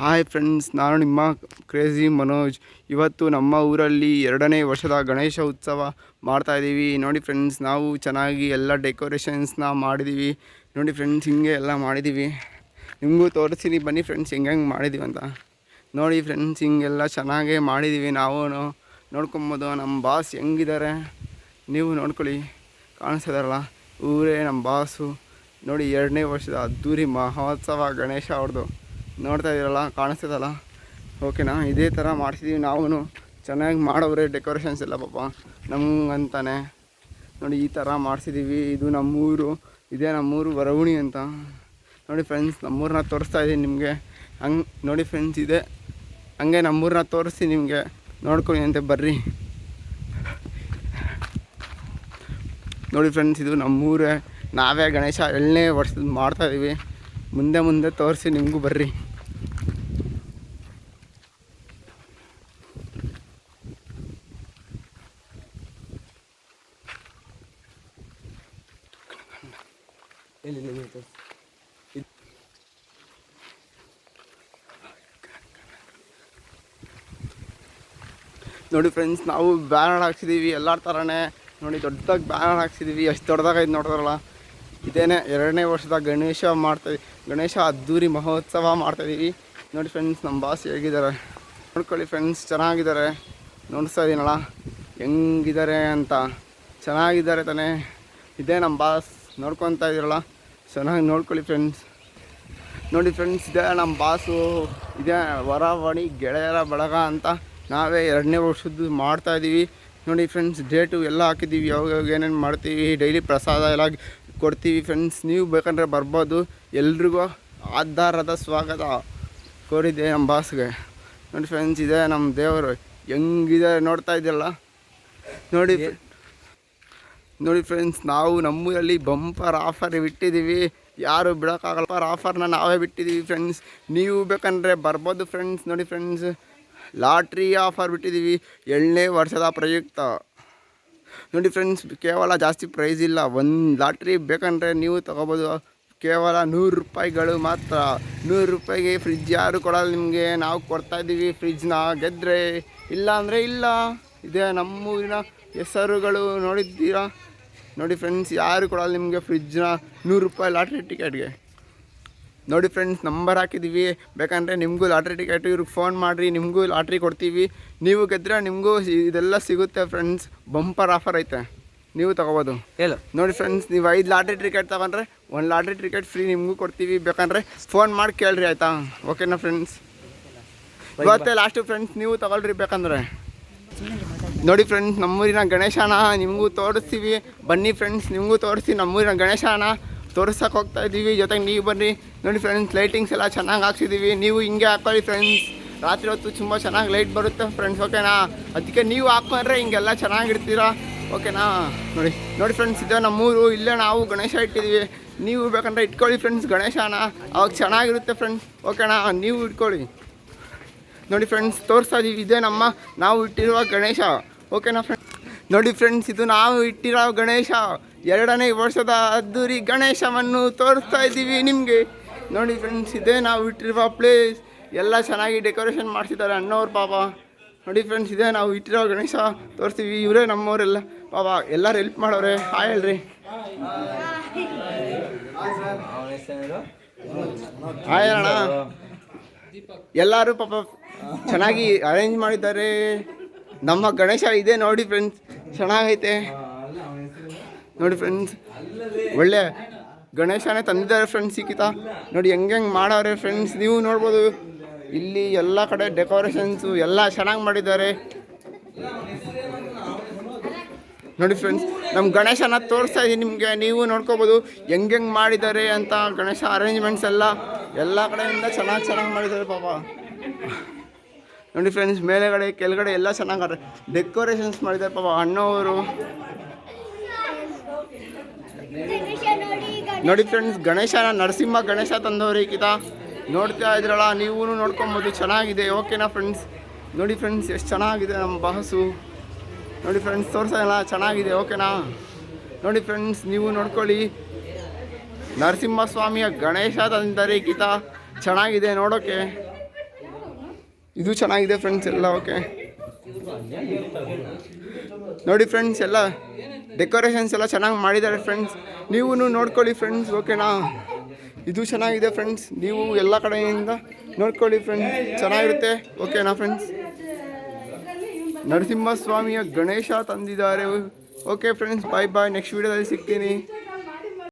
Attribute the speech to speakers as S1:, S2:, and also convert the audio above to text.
S1: Hi friends ನಾನು ನಿಮ್ಮ crazy Manoj. ಇವತ್ತು ನಮ್ಮ ಊರಲ್ಲಿ ಎರಡನೇ ವರ್ಷದ ಗಣೇಶ ಉತ್ಸವ ಮಾಡ್ತಾಯಿದ್ದೀವಿ ನೋಡಿ ಫ್ರೆಂಡ್ಸ್ ನಾವು ಚೆನ್ನಾಗಿ ಎಲ್ಲ ಡೆಕೋರೇಷನ್ಸ್ನ ಮಾಡಿದ್ದೀವಿ ನೋಡಿ ಫ್ರೆಂಡ್ಸ್ ಹಿಂಗೆ ಎಲ್ಲ ಮಾಡಿದ್ದೀವಿ ನಿಮಗೂ ತೋರಿಸ್ತೀನಿ, ಬನ್ನಿ ಫ್ರೆಂಡ್ಸ್ ಹೆಂಗೆ ಹೆಂಗೆ ಮಾಡಿದ್ದೀವಿ ಅಂತ. ನೋಡಿ ಫ್ರೆಂಡ್ಸ್ ಹಿಂಗೆಲ್ಲ ಚೆನ್ನಾಗೇ ಮಾಡಿದ್ದೀವಿ ನಾವು ನೋಡ್ಕೊಬೋದು ನಮ್ಮ ಬಾಸ್ ಹೆಂಗಿದ್ದಾರೆ ನೀವು ನೋಡ್ಕೊಳ್ಳಿ. ಕಾಣಿಸ್ತಿದಾರಲ್ಲ? ಊರೇ ನಮ್ಮ ಬಾಸು ನೋಡಿ, ಎರಡನೇ ವರ್ಷದ ಅದ್ದೂರಿ ಮಹೋತ್ಸವ ಗಣೇಶ ಅವ್ರದ್ದು ನೋಡ್ತಾ ಇದ್ದೀರಲ್ಲ ಕಾಣಿಸ್ತದಲ್ಲ? ಓಕೆನಾ ಇದೇ ಥರ ಮಾಡಿಸಿದ್ದೀವಿ ನಾವು ಚೆನ್ನಾಗಿ ಮಾಡೋವ್ರೆ ಡೆಕೋರೇಷನ್ಸ್ ಎಲ್ಲ ಪಾಪ. ನಮಗಂತಾನೆ. ನೋಡಿ, ಈ ಥರ ಮಾಡಿಸಿದ್ದೀವಿ ಇದು ನಮ್ಮೂರು, ಇದೇ ನಮ್ಮೂರು ವರವಣಿ ಅಂತ. ನೋಡಿ ಫ್ರೆಂಡ್ಸ್ ನಮ್ಮೂರನ್ನ ತೋರಿಸ್ತಾ ಇದ್ದೀನಿ ನಿಮಗೆ. ಹಂಗೆ, ನೋಡಿ ಫ್ರೆಂಡ್ಸ್ ಇದೆ. ಹಂಗೆ ನಮ್ಮೂರನ್ನ ತೋರಿಸಿ ನಿಮಗೆ. ನೋಡ್ಕೊಳ್ಳಿ ಅಂತೆ ಬರ್ರಿ. ನೋಡಿ ಫ್ರೆಂಡ್ಸ್ ಇದು ನಮ್ಮೂರೇ. ನಾವೇ ಗಣೇಶ ಎಳ್ನೇ ವರ್ಷದ ಮಾಡ್ತಾ ಇದೀವಿ. ಮುಂದೆ ಮುಂದೆ ತೋರಿಸಿ ನಿಮಗೂ ಬರ್ರಿ. ನೋಡಿ ಫ್ರೆಂಡ್ಸ್ ನಾವು ಬ್ಯಾನರ್ ಹಾಕ್ಸಿದ್ದೀವಿ ಎಲ್ಲರ ಥರನೇ ನೋಡಿ ದೊಡ್ಡದಾಗಿ ಬ್ಯಾನರ್ ಹಾಕ್ಸಿದ್ದೀವಿ ದೊಡ್ಡದಾಗ ಇದು ನೋಡಿದ್ರಲ್ಲ? ಇದೇನೆ ಎರಡನೇ ವರ್ಷದ ಗಣೇಶ ಮಾಡ್ತಾ ಗಣೇಶ ಅದ್ದೂರಿ ಮಹೋತ್ಸವ ಮಾಡ್ತಾಯಿದ್ದೀವಿ ನೋಡಿ ಫ್ರೆಂಡ್ಸ್ ನಮ್ಮ ಬಾಸ್ ಹೇಗಿದ್ದಾರೆ? ನೋಡ್ಕೊಳ್ಳಿ ಫ್ರೆಂಡ್ಸ್ ಚೆನ್ನಾಗಿದ್ದಾರೆ. ನೋಡಿಸ್ತಾ ಇದ್ದೀನಲ್ಲ ಹೆಂಗಿದ್ದಾರೆ ಅಂತ? ಚೆನ್ನಾಗಿದ್ದಾರೆ ತಾನೇ. ಇದೇ ನಮ್ಮ ಬಾಸ್ ನೋಡ್ಕೊತಾ ಇದ್ದೀರಲ್ಲ ಚೆನ್ನಾಗಿ ನೋಡ್ಕೊಳ್ಳಿ ಫ್ರೆಂಡ್ಸ್ ನೋಡಿ ಫ್ರೆಂಡ್ಸ್ ಇದೆ ನಮ್ಮ ಬಾಸು, ಇದೆ ವರಾವಣಿ ಗೆಳೆಯರ ಬಳಗ ಅಂತ ನಾವೇ ಎರಡನೇ ವರ್ಷದ್ದು ಮಾಡ್ತಾಯಿದ್ದೀವಿ ನೋಡಿ ಫ್ರೆಂಡ್ಸ್ ಡೇಟು ಎಲ್ಲ ಹಾಕಿದ್ದೀವಿ ಯಾವಾಗ ಏನೇನು ಮಾಡ್ತೀವಿ ಡೈಲಿ ಪ್ರಸಾದ ಎಲ್ಲ ಕೊಡ್ತೀವಿ ಫ್ರೆಂಡ್ಸ್ ನೀವು ಬೇಕಂದ್ರೆ ಬರ್ಬೋದು. ಎಲ್ರಿಗೂ ಆಧಾರದ ಸ್ವಾಗತ ಕೋರಿದೆ ನಮ್ಮ ಬಾಸ್ಗೆ. ನೋಡಿ ಫ್ರೆಂಡ್ಸ್ ಇದೆ ನಮ್ಮ ದೇವರು. ಹೆಂಗಿದೆ ನೋಡ್ತಾ ಇದೆಯಲ್ಲ? ನೋಡಿ ನೋಡಿ ಫ್ರೆಂಡ್ಸ್ ನಾವು ನಮ್ಮೂರಲ್ಲಿ ಬಂಪರ್ ಆಫರ್ ಬಿಟ್ಟಿದ್ದೀವಿ. ಯಾರು ಬಿಡೋಕ್ಕಾಗಲ್ಲ. ಆಫರ್ನ ನಾವೇ ಬಿಟ್ಟಿದ್ದೀವಿ ಫ್ರೆಂಡ್ಸ್ ನೀವು ಬೇಕಂದರೆ ಬರ್ಬೋದು ಫ್ರೆಂಡ್ಸ್ ನೋಡಿ ಫ್ರೆಂಡ್ಸ್ ಲಾಟ್ರಿ ಆಫರ್ ಬಿಟ್ಟಿದ್ದೀವಿ. ಏಳನೇ ವರ್ಷದ ಪ್ರಯುಕ್ತ. ನೋಡಿ ಫ್ರೆಂಡ್ಸ್ ಕೇವಲ ಜಾಸ್ತಿ ಪ್ರೈಸ್ ಇಲ್ಲ. ಒಂದು ಲಾಟ್ರಿ ಬೇಕಂದರೆ ನೀವು ತಗೋಬೋದು. ಕೇವಲ ನೂರು ರೂಪಾಯಿಗಳು ಮಾತ್ರ. ನೂರು ರೂಪಾಯಿಗೆ ಫ್ರಿಜ್ ಯಾರು ಕೊಡಲ್ಲ ನಿಮಗೆ. ನಾವು ಕೊಡ್ತಾಯಿದ್ದೀವಿ ಫ್ರಿಜ್ನ ಗೆದ್ದರೆ ಇಲ್ಲ ಅಂದರೆ ಇಲ್ಲ. ಇದೇ ನಮ್ಮೂರಿನ ಹೆಸರುಗಳು ನೋಡಿದ್ದೀರಾ? ನೋಡಿ ಫ್ರೆಂಡ್ಸ್ ಯಾರು ಕೊಡಲ್ಲ ನಿಮಗೆ ಫ್ರಿಜ್ನ ನೂರು ರೂಪಾಯಿ ಲಾಟ್ರಿ ಟಿಕೆಟ್ಗೆ ನೋಡಿ ಫ್ರೆಂಡ್ಸ್ ನಂಬರ್ ಹಾಕಿದ್ದೀವಿ ಬೇಕಂದರೆ ನಿಮಗೂ ಲಾಟ್ರಿ ಟಿಕೆಟ್ ಇವ್ರಿಗೆ ಫೋನ್ ಮಾಡಿರಿ ನಿಮಗೂ ಲಾಟ್ರಿ ಕೊಡ್ತೀವಿ. ನೀವು ಗೆದ್ದರೆ ನಿಮಗೂ ಇದೆಲ್ಲ ಸಿಗುತ್ತೆ ಫ್ರೆಂಡ್ಸ್ ಬಂಪರ್ ಆಫರ್ ಐತೆ. ನೀವು ತೊಗೋಬೋದು.
S2: ಹೇಳು.
S1: ನೋಡಿ ಫ್ರೆಂಡ್ಸ್ ನೀವು ಐದು ಲಾಟ್ರಿ ಟಿಕೆಟ್ ತಗೊಂಡ್ರೆ ಒಂದು ಲಾಟ್ರಿ ಟಿಕೆಟ್ ಫ್ರೀ ನಿಮಗೂ ಕೊಡ್ತೀವಿ. ಬೇಕಂದರೆ ಫೋನ್ ಮಾಡಿ ಕೇಳ್ರಿ ಆಯಿತಾ? ಓಕೆನಾ ಫ್ರೆಂಡ್ಸ್ ಇವತ್ತೇ ಲಾಸ್ಟು ಫ್ರೆಂಡ್ಸ್ ನೀವು ತೊಗೊಳ್ರಿ ಬೇಕಂದ್ರೆ. ನೋಡಿ ಫ್ರೆಂಡ್ಸ್ ನಮ್ಮೂರಿನ ಗಣೇಶನ ನಿಮಗೂ ತೋರಿಸ್ತೀವಿ. ಬನ್ನಿ ಫ್ರೆಂಡ್ಸ್ ನಿಮಗೂ ತೋರಿಸಿ ನಮ್ಮೂರಿನ ಗಣೇಶನ. ತೋರ್ಸಕ್ಕೆ ಹೋಗ್ತಾ ಇದ್ದೀವಿ ಜೊತೆಗೆ ನೀವು ಬನ್ನಿ ನೋಡಿ ಫ್ರೆಂಡ್ಸ್ ಲೈಟಿಂಗ್ಸ್ ಎಲ್ಲ ಚೆನ್ನಾಗಿ ಹಾಕ್ಸಿದ್ದೀವಿ ನೀವು ಹಿಂಗೆ ಹಾಕೊಳ್ಳಿ ಫ್ರೆಂಡ್ಸ್ ರಾತ್ರಿ ಹೊತ್ತು ತುಂಬ ಚೆನ್ನಾಗಿ ಲೈಟ್ ಬರುತ್ತೆ ಫ್ರೆಂಡ್ಸ್ ಓಕೆನಾ ಅದಕ್ಕೆ ನೀವು ಹಾಕೊಂಡ್ರೆ ಹಿಂಗೆಲ್ಲ ಚೆನ್ನಾಗಿರ್ತೀರಾ ಓಕೆನಾ ನೋಡಿ ನೋಡಿ ಫ್ರೆಂಡ್ಸ್ ಇದೆ ನಮ್ಮೂರು, ಇಲ್ಲೇ ನಾವು ಗಣೇಶ ಇಟ್ಟಿದ್ದೀವಿ ನೀವು ಬೇಕಂದ್ರೆ ಇಟ್ಕೊಳ್ಳಿ ಫ್ರೆಂಡ್ಸ್ ಗಣೇಶನ. ಅವಾಗ ಚೆನ್ನಾಗಿರುತ್ತೆ ಫ್ರೆಂಡ್ಸ್ ಓಕೆನಾ ನೀವು ಇಟ್ಕೊಳ್ಳಿ. ನೋಡಿ ಫ್ರೆಂಡ್ಸ್ ತೋರಿಸ್ತಾ ಇದೀವಿ ಇದೇ ನಮ್ಮ ನಾವು ಇಟ್ಟಿರುವ ಗಣೇಶ. ಓಕೆನಾ ಫ್ರೆಂಡ್ಸ್ ನೋಡಿ ಫ್ರೆಂಡ್ಸ್ ಇದು ನಾವು ಇಟ್ಟಿರೋ ಗಣೇಶ. ಎರಡನೇ ವರ್ಷದ ಅದ್ದೂರಿ ಗಣೇಶವನ್ನು ತೋರಿಸ್ತಾ ಇದ್ದೀವಿ ನಿಮಗೆ. ನೋಡಿ ಫ್ರೆಂಡ್ಸ್ ಇದೇ ನಾವು ಇಟ್ಟಿರುವ ಪ್ಲೇಸ್ ಎಲ್ಲ ಚೆನ್ನಾಗಿ ಡೆಕೋರೇಷನ್ ಮಾಡಿಸಿದ್ದಾರೆ ಅಣ್ಣವ್ರು ಪಾಪ. ನೋಡಿ ಫ್ರೆಂಡ್ಸ್ ಇದೇ ನಾವು ಇಟ್ಟಿರೋ ಗಣೇಶ ತೋರಿಸ್ತೀವಿ. ಇವರೇ ನಮ್ಮವರೆಲ್ಲ. ಪಾಪ, ಎಲ್ಲರೂ ಹೆಲ್ಪ್ ಮಾಡೋರೆ. ಹಾಯ್ ಹೇಳ್ರಿ ಹಾಯ್ ಅಣ್ಣ. ಎಲ್ಲರೂ ಪಾಪ ಚೆನ್ನಾಗಿ ಅರೇಂಜ್ ಮಾಡಿದ್ದಾರೆ. ನಮ್ಮ ಗಣೇಶ ಇದೆ ನೋಡಿ ಫ್ರೆಂಡ್ಸ್ ಚೆನ್ನಾಗೈತೆ. ನೋಡಿ ಫ್ರೆಂಡ್ಸ್ ಒಳ್ಳೆ ಗಣೇಶನೇ ತಂದಿದ್ದಾರೆ ಫ್ರೆಂಡ್ಸ್ ಸಿಕ್ಕಿತ ನೋಡಿ ಹೆಂಗೆ ಹೆಂಗೆ ಮಾಡವ್ರೆ ಫ್ರೆಂಡ್ಸ್ ನೀವು ನೋಡ್ಬೋದು. ಇಲ್ಲಿ ಎಲ್ಲ ಕಡೆ ಡೆಕೋರೇಷನ್ಸು ಎಲ್ಲ ಚೆನ್ನಾಗಿ ಮಾಡಿದ್ದಾರೆ. ನೋಡಿ ಫ್ರೆಂಡ್ಸ್ ನಮ್ಮ ಗಣೇಶನ ತೋರಿಸ್ತಾ ಇದ್ದೀನಿ ನಿಮಗೆ. ನೀವು ನೋಡ್ಕೋಬೋದು ಹೆಂಗೆ ಹೆಂಗೆ ಮಾಡಿದ್ದಾರೆ ಅಂತ ಗಣೇಶ ಅರೇಂಜ್ಮೆಂಟ್ಸ್ ಎಲ್ಲ. ಎಲ್ಲ ಕಡೆಯಿಂದ ಚೆನ್ನಾಗಿ ಚೆನ್ನಾಗಿ ಮಾಡಿದ್ದಾರೆ ಪಾಪ. ನೋಡಿ ಫ್ರೆಂಡ್ಸ್ ಮೇಲೆಗಡೆ, ಕೆಳಗಡೆ ಎಲ್ಲ ಚೆನ್ನಾಗಿ ಡೆಕೋರೇಷನ್ಸ್ ಮಾಡಿದ್ದಾರೆ ಪಾಪ, ಅಣ್ಣವರು. ನೋಡಿ ಫ್ರೆಂಡ್ಸ್ ಗಣೇಶನ, ನರಸಿಂಹ ಗಣೇಶ ತಂದವ್ರಿ ಕಿತ ನೋಡ್ತಾ ಇದ್ರಲ್ಲ ನೀವು ನೋಡ್ಕೊಬೋದು, ಚೆನ್ನಾಗಿದೆ ಓಕೆನಾ ಫ್ರೆಂಡ್ಸ್ ನೋಡಿ ಫ್ರೆಂಡ್ಸ್ ಎಷ್ಟು ಚೆನ್ನಾಗಿದೆ ನಮ್ಮ ಬಹಸು. ನೋಡಿ ಫ್ರೆಂಡ್ಸ್ ತೋರಿಸೋಣ ಚೆನ್ನಾಗಿದೆ ಓಕೆನಾ ನೋಡಿ ಫ್ರೆಂಡ್ಸ್ ನೀವು ನೋಡ್ಕೊಳ್ಳಿ. ನರಸಿಂಹಸ್ವಾಮಿಯ ಗಣೇಶ ತಂದರೆ ಕಿತ ಚೆನ್ನಾಗಿದೆ ನೋಡೋಕ್ಕೆ ಇದು ಚೆನ್ನಾಗಿದೆ ಫ್ರೆಂಡ್ಸ್ ಎಲ್ಲ ಓಕೆ ನೋಡಿ ಫ್ರೆಂಡ್ಸ್ ಎಲ್ಲ ಡೆಕೋರೇಷನ್ಸ್ ಎಲ್ಲ ಚೆನ್ನಾಗಿ ಮಾಡಿದ್ದಾರೆ ಫ್ರೆಂಡ್ಸ್ ನೀವು ನೋಡ್ಕೊಳ್ಳಿ ಫ್ರೆಂಡ್ಸ್ ಓಕೆನಾ ಇದು ಚೆನ್ನಾಗಿದೆ ಫ್ರೆಂಡ್ಸ್ ನೀವು ಎಲ್ಲ ಕಡೆಯಿಂದ ನೋಡ್ಕೊಳ್ಳಿ ಫ್ರೆಂಡ್ಸ್ ಚೆನ್ನಾಗಿರುತ್ತೆ ಓಕೆನಾ ಫ್ರೆಂಡ್ಸ್ ನರಸಿಂಹಸ್ವಾಮಿಯ ಗಣೇಶ ತಂದಿದ್ದಾರೆ. Okay friends bye bye next ವೀಡಿಯೋದಲ್ಲಿ ಸಿಗ್ತೀನಿ.